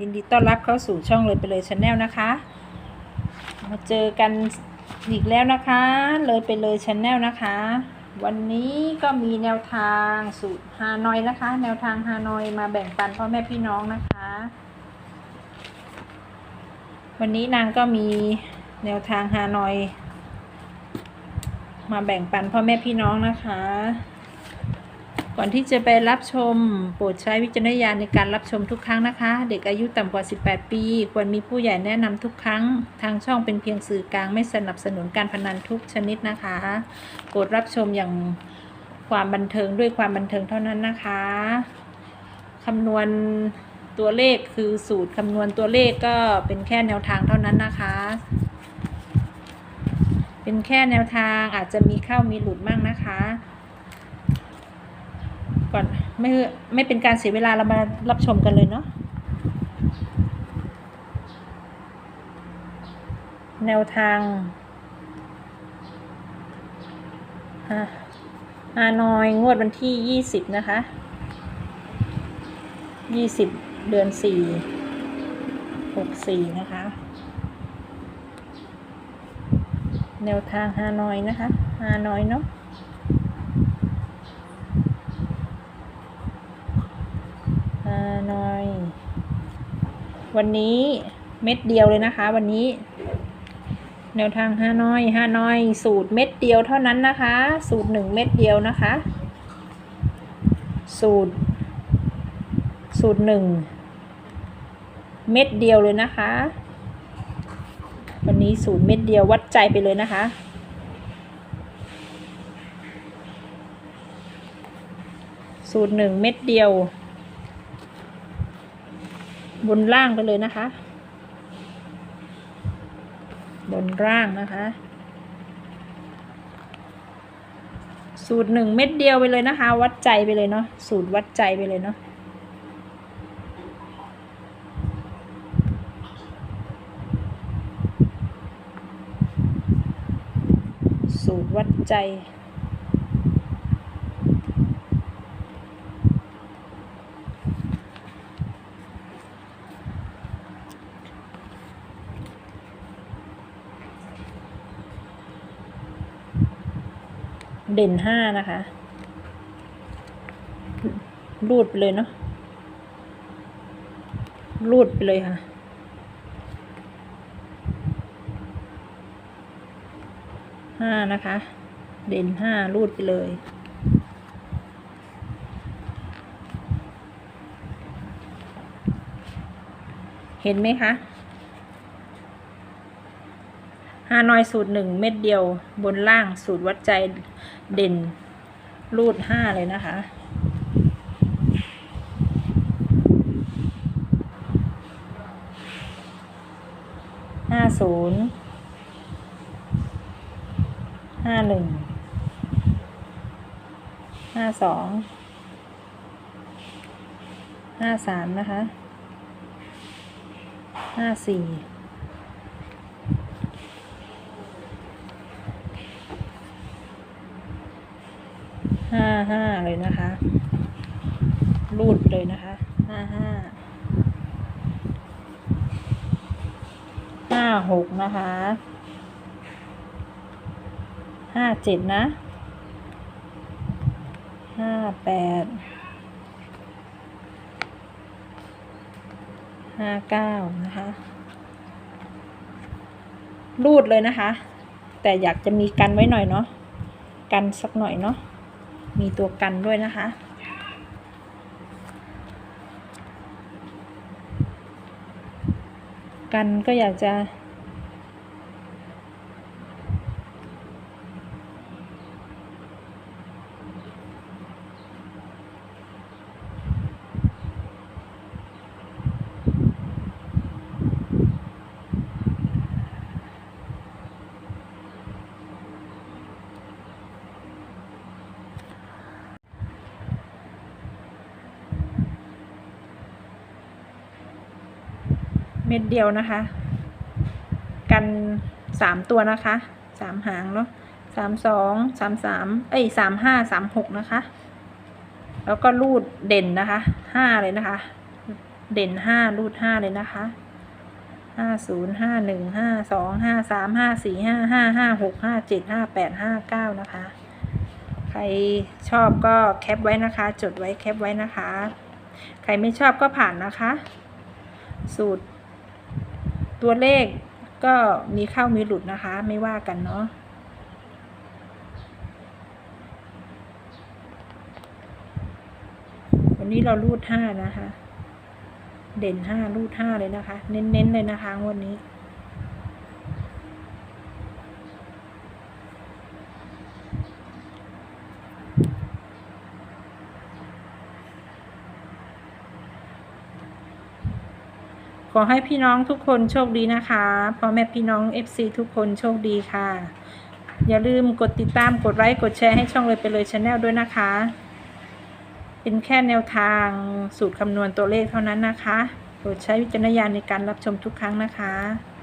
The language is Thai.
ยินดีต้อนรับเข้าสู่ช่องเลยไปเลยชาแนลนะคะ มาเจอกันอีกแล้วนะคะ เลยไปเลยชาแนลนะคะ วันนี้ก็มีแนวทางสูตรฮานอยนะคะ แนวทางฮานอยมาแบ่งปันพ่อแม่พี่น้องนะคะ วันนี้นางก็มีแนวทางฮานอย มาแบ่งปันพ่อแม่พี่น้องนะคะ ก่อนที่จะไปรับชม โปรดใช้วิจารณญาณในการรับชมทุกครั้งนะคะ เด็กอายุต่ำกว่า 18 ปี ควรมีผู้ใหญ่แนะนำทุกครั้ง ทางช่องเป็นเพียงสื่อกลางไม่สนับสนุนการพนันทุกชนิดนะคะโปรดรับชมอย่างความบันเทิงด้วยความบันเทิงเท่านั้นนะคะคำนวณตัวเลขคือสูตรคำนวณตัวเลขก็เป็นแค่แนวทางเท่านั้นนะคะ เป็นแค่แนวทางอาจจะมีเข้ามีหลุดมั่งนะคะ ก่อน ไม่ไม่เป็นการเสียเวลาเรามารับชมกันเลยเนาะแนวทางฮะฮานอยงวดวันที่ยี่สิบนะคะยี่สิบเดือนสี่หกสี่นะคะ แนวทางฮานอยนะคะฮานอยเนาะ ฮานอย วันนี้เม็ดเดียวเลยนะคะ วันนี้ แนวทางฮาน้อยฮาน้อย สูตรเม็ดเดียวเท่านั้นนะคะ สูตรหนึ่งเม็ดเดียวนะคะ สูตร สูตรหนึ่งเม็ดเดียวเลยนะคะ วันนี้สูตรเม็ดเดียววัดใจไปเลยนะคะสูตรหนึ่งเม็ดเดียว บนล่างไปเลยนะคะ บนล่างนะคะ สูตรหนึ่งเม็ดเดียวไปเลยนะคะ วัดใจไปเลยเนาะสูตรวัดใจไปเลยเนาะสูตรวัดใจ เด่นห้านะคะ รูดไปเลยเนาะ รูดไปเลยค่ะ ห้านะคะ เด่นห้ารูดไปเลยเห็นไหมคะ ฮานอยสูตรหนึ่งเม็ดเดียวบนล่างสูตรวัดใจเด่นรูดห้าเลยนะคะ ห้าศูนย์ ห้าหนึ่ง ห้าสอง ห้าสามนะคะ ห้าสี่ ห้าเลยนะคะ รูดเลยนะคะห้าห้าห้าหกนะคะห้าเจ็ดนะห้าแปดห้าเก้านะคะ รูดเลยนะคะ แต่อยากจะมีกันไว้หน่อยเนาะกันสักหน่อยเนาะ มีตัวกันด้วยนะคะ กันก็อยากจะ เม็ดเดียวนะคะ กันสามตัวนะคะสามหางเนาะสามสองสามสามเอ้ยสามห้าสามหกนะคะ แล้วก็รูดเด่นนะคะห้าเลยนะคะ เด่นห้ารูดห้าเลยนะคะห้าศูนย์ห้าหนึ่งห้าสองห้าสามห้าสี่ห้าห้าห้าหกห้าเจ็ดห้าแปดห้าเก้านะคะ ใครชอบก็แคปไว้นะคะ จดไว้แคปไว้นะคะ ใครไม่ชอบก็ผ่านนะคะ สูตร ตัวเลขก็มีเข้ามีหลุดนะคะ ไม่ว่ากันเนาะวันนี้เรารูดห้านะคะ เด่นห้ารูดห้าเลยนะคะ เน้นๆเลยนะคะงวันนี้ ขอให้พี่น้องทุกคนโชคดีนะคะพ่อแม่พี่น้อง FC ทุกคนโชคดีค่ะ อย่าลืมกดติดตามกดไลค์กดแชร์ให้ช่องเลยไปเลยชาแนลด้วยนะคะ เป็นแค่แนวทางสูตรคำนวณตัวเลขเท่านั้นนะคะโปรดใช้วิจารณญาณในการรับชมทุกครั้งนะคะ